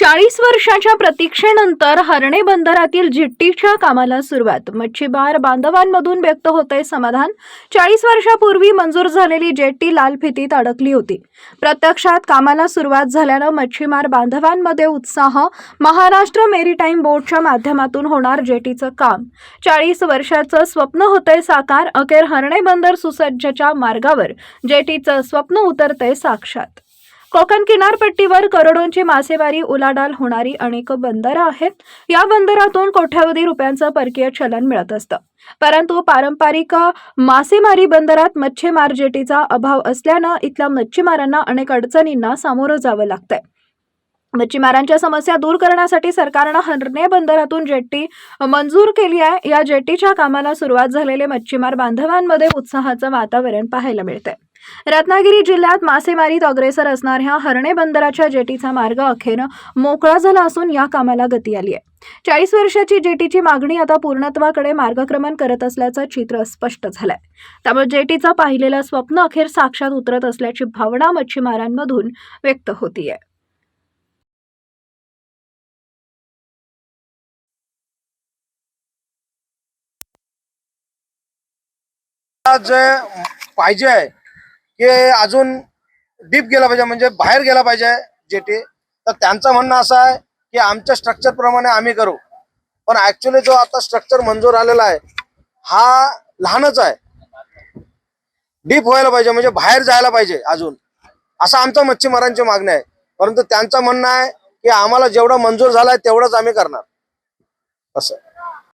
चाळीस वर्षाच्या प्रतीक्षेनंतर हरणे बंदरातील जिट्टीच्या कामाला सुरुवात. मच्छीमार बांधवांमधून व्यक्त होतंय समाधान. चाळीस वर्षापूर्वी मंजूर झालेली जेट्टी लाल फितीत अडकली होती. प्रत्यक्षात कामाला सुरुवात झाल्यानं मच्छीमार बांधवांमध्ये उत्साह महाराष्ट्र मेरीटाईम बोर्डच्या माध्यमातून होणार जेटीचं काम. चाळीस वर्षाचं स्वप्न होतंय साकार अखेर हरणे बंदर सुसज्जच्या मार्गावर. जेटीचं स्वप्न उतरतंय साक्षात. कोकण किनारपट्टीवर करोडोंची मासेमारी उलाढाल होणारी अनेक बंदरं आहेत. या बंदरातून कोट्यावधी रुपयांचं परकीय चलन मिळत असतं. परंतु पारंपरिक मासेमारी बंदरात मच्छीमार जेटीचा अभाव असल्यानं इथल्या मच्छीमारांना अनेक अडचणींना सामोरं जावं लागतंय. मच्छीमारांच्या समस्या दूर करण्यासाठी सरकारनं हरणे बंदरातून जेट्टी मंजूर केली आहे. या जेट्टीच्या कामाला सुरुवात झालेले मच्छीमार बांधवांमध्ये उत्साहाचं वातावरण पाहायला मिळतंय. रत्नागिरी जिल्ह्यात मासेमारीत अग्रेसर असणाऱ्या हरणे बंदराच्या जेटीचा मार्ग अखेर मोकळा झाला असून या कामाला गती आली आहे. चाळीस वर्षाची जेटीची मागणी आता पूर्णत्वाकडे मार्गक्रमण करत असल्याचं चित्र स्पष्ट झालंय. त्यामुळे जेटीचं पाहिलेलं स्वप्न अखेर साक्षात उतरत असल्याची भावना मच्छीमारांमधून व्यक्त होतीये. जे पाहिजे आहे की अजून डीप गेला पाहिजे म्हणजे बाहेर गेला पाहिजे जेटी. तर त्यांचं म्हणणं असं आहे की आमच्या स्ट्रक्चर प्रमाणे आम्ही करू. पण ऍक्च्युली जो आता स्ट्रक्चर मंजूर आलेला आहे हा लहानच आहे. डीप व्हायला पाहिजे म्हणजे बाहेर जायला पाहिजे अजून. असं आमचं मच्छीमारांची मागणी आहे. परंतु त्यांचं म्हणणं आहे की आम्हाला जेवढं मंजूर झालंय तेवढंच आम्ही करणार. असं